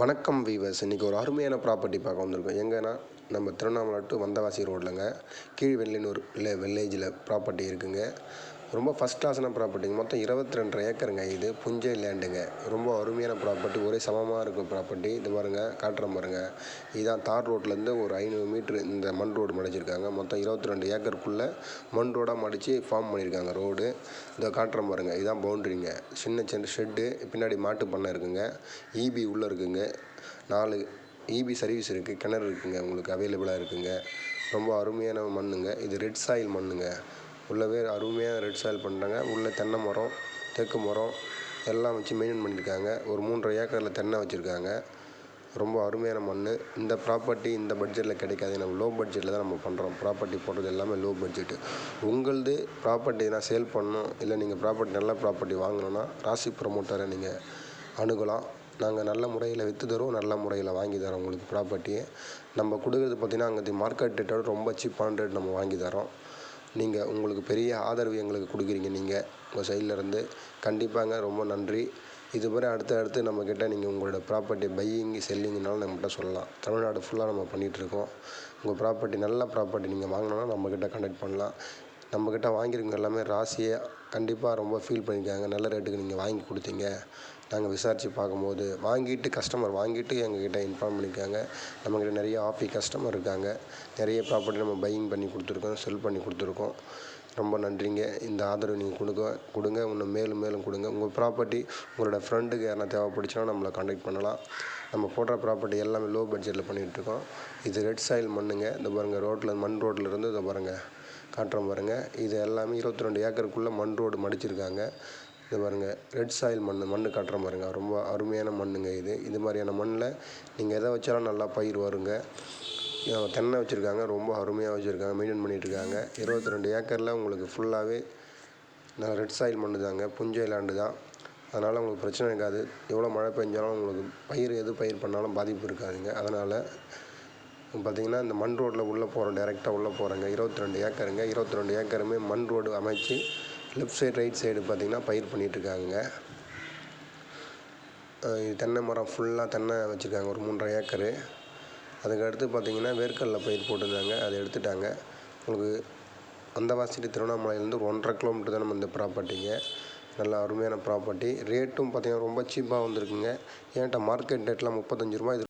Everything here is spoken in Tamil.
வணக்கம் வீவர்ஸ். இன்றைக்கி ஒரு அருமையான ப்ராப்பர்ட்டி பார்க்க வந்திருக்கோம். எங்கன்னா நம்ம திருவண்ணாமலை டு வந்தவாசி ரோட்லங்க கீழ் வெள்ளினூர் இல்லை வில்லேஜில் ப்ராப்பர்ட்டி இருக்குங்க. ரொம்ப ஃபஸ்ட் கிளாஸான ப்ராப்பர்ட்டிங்க மொத்தம் இருபத்தி ரெண்டு ஏக்கருங்க இது. புஞ்சை லேண்டுங்க ரொம்ப அருமையான ப்ராப்பர்ட்டி ஒரே சமமாக இருக்கும் ப்ராப்பர்ட்டி இது பாருங்க காட்டுற பாருங்க. இதுதான் தார் ரோட்லேருந்து ஒரு ஐநூறு மீட்ரு இந்த மண் ரோடு மடிச்சிருக்காங்க. மொத்தம் இருபத்தி ரெண்டு ஏக்கருக்குள்ளே மண் ரோடாக மடித்து ஃபார்ம் பண்ணியிருக்காங்க ரோடு இதை காட்டுற பாருங்க. இதான் பவுண்ட்ரிங்க சின்ன சின்ன ஷெட்டு பின்னாடி மாட்டு பண்ணை இருக்குங்க. ஈபி உள்ளே இருக்குங்க. நாலு ஈபி சர்வீஸ் இருக்குது கிணறு இருக்குங்க. உங்களுக்கு அவைலபிளாக இருக்குங்க. ரொம்ப அருமையான மண்ணுங்க. இது ரெட் சாயில் மண்ணுங்க. உள்ளவே அருமையாக ரெட் சாயில் பண்ணுறாங்க உள்ளே தென்னை மரம் தேக்கு மரம் எல்லாம் வச்சு மெயின்டைன் பண்ணியிருக்காங்க. ஒரு மூன்றரை ஏக்கரில் தென்னை வச்சுருக்காங்க. ரொம்ப அருமையான மண் இந்த ப்ராப்பர்ட்டி இந்த பட்ஜெட்டில் கிடைக்காது. நம்ம லோ பட்ஜெட்டில் தான் நம்ம பண்ணுறோம் ப்ராப்பர்ட்டி போடுறது எல்லாமே லோ பட்ஜெட்டு உங்களது ப்ராப்பர்ட்டி நான் சேல் பண்ணணும் இல்லை நீங்கள் ப்ராப்பர்ட்டி நல்ல ப்ராப்பர்ட்டி வாங்கணுன்னா ராசி ப்ரமோட்டரை நீங்கள் அணுகலாம். நாங்கள் நல்ல முறையில் விற்று தரோம் நல்ல முறையில் வாங்கி தரோம் உங்களுக்கு ப்ராப்பர்ட்டியை நம்ம கொடுக்குறது பார்த்திங்கன்னா அங்கே மார்க்கெட் ரேட்டோட ரொம்ப சீப்பான ரேட் நம்ம வாங்கி தரோம். நீங்கள் உங்களுக்கு பெரிய ஆதரவு எங்களுக்கு கொடுக்குறீங்க. நீங்கள் உங்கள் சைட்லேருந்து கண்டிப்பாங்க ரொம்ப நன்றி. இதுவரை அடுத்து அடுத்து நம்மக்கிட்ட நீங்கள் உங்களோட ப்ராப்பர்ட்டி பையிங் செல்லிங்னாலும் நம்மகிட்ட சொல்லலாம். தமிழ்நாடு ஃபுல்லாக நம்ம பண்ணிகிட்ருக்கோம் உங்கள் ப்ராப்பர்ட்டி நல்ல ப்ராப்பர்ட்டி நீங்கள் வாங்கினாலும் நம்மக்கிட்ட கண்டக்ட் பண்ணலாம். நம்மக்கிட்ட வாங்கியிருக்கவங்க எல்லாமே ராசியை கண்டிப்பாக ரொம்ப ஃபீல் பண்ணியிருக்காங்க நல்ல ரேட்டுக்கு நீங்கள் வாங்கி கொடுத்தீங்க. நாங்கள் விசாரித்து பார்க்கும்போது வாங்கிட்டு கஸ்டமர் வாங்கிட்டு எங்ககிட்ட இன்ஃபார்ம் பண்ணியிருக்காங்க. நம்மக்கிட்ட நிறைய ஆஃபி கஸ்டமர் இருக்காங்க. நிறைய ப்ராப்பர்ட்டி நம்ம பையிங் பண்ணி கொடுத்துருக்கோம் செல் பண்ணி கொடுத்துருக்கோம். ரொம்ப நன்றிங்க. இந்த ஆதரவு நீங்கள் கொடுங்க கொடுங்க. இன்னும் மேலும் மேலும் கொடுங்க. உங்கள் ப்ராப்பர்ட்டி உங்களோட ஃப்ரெண்டுக்கு யாரா தேவைப்படுச்சுன்னா நம்மளை காண்டாக்ட் பண்ணலாம். நம்ம போடுற ப்ராப்பர்ட்டி எல்லாமே லோ பட்ஜெட்டில் பண்ணிகிட்ருக்கோம் இது ரெட் சாயில் மண்ணுங்க. இந்த பாருங்கள் ரோட்டில் மண் ரோட்டில் இருந்து இதை பாருங்கள் காட்டுறோம் பாருங்கள் இது எல்லாமே இருபத்தி ரெண்டு ஏக்கருக்குள்ளே மண் ரோடு மடிச்சிருக்காங்க. இது பாருங்கள் ரெட் சாயில் மண் மண் காட்டுற பாருங்க. ரொம்ப அருமையான மண்ணுங்க இது. இது மாதிரியான மண்ணில் நீங்கள் எதை வச்சாலும் நல்லா பயிர் வருங்க. தென்னை வச்சுருக்காங்க ரொம்ப அருமையாக வச்சுருக்காங்க மெயின்டைன் பண்ணிகிட்ருக்காங்க இருபத்தி ரெண்டு ஏக்கரில் உங்களுக்கு ஃபுல்லாகவே நான் ரெட் சாயில் மண்ணு தாங்க. புஞ்சை லேண்டு தான். அதனால் உங்களுக்கு பிரச்சனை இருக்காது. எவ்வளோ மழை பெஞ்சாலும் உங்களுக்கு பயிர் எது பயிர் பண்ணாலும் பாதிப்பு இருக்காதுங்க. அதனால் பார்த்தீங்கன்னா இந்த மண் ரோட்டில் உள்ளே போகிறோம் டேரெக்டாக உள்ளே போகிறேங்க இருபத்தி ரெண்டு ஏக்கருங்க. இருபத்தி ரெண்டு ஏக்கருமே மண் ரோடு அமைச்சு லெஃப்ட் சைடு ரைட் சைடு பார்த்திங்கன்னா பயிர் பண்ணிகிட்ருக்காங்க தென்னை மரம் ஃபுல்லாக தென்னை வச்சுருக்காங்க ஒரு மூன்றரை ஏக்கரு. அதுக்கடுத்து பார்த்திங்கன்னா வேர்க்கடலை பயிர் போட்டிருந்தாங்க அதை எடுத்துட்டாங்க. உங்களுக்கு வந்தவாசி திருவண்ணாமலையிலேருந்து ஒரு ஒன்றரை கிலோமீட்டர் தான் நம்ம இந்த ப்ராப்பர்ட்டிங்க நல்லா அருமையான ப்ராப்பர்ட்டி ரேட்டும் பார்த்திங்கன்னா ரொம்ப சீப்பாக வந்திருக்குங்க. ஏன்ட்ட மார்க்கெட் ரேட்லாம் முப்பத்தஞ்சு ரூபா இது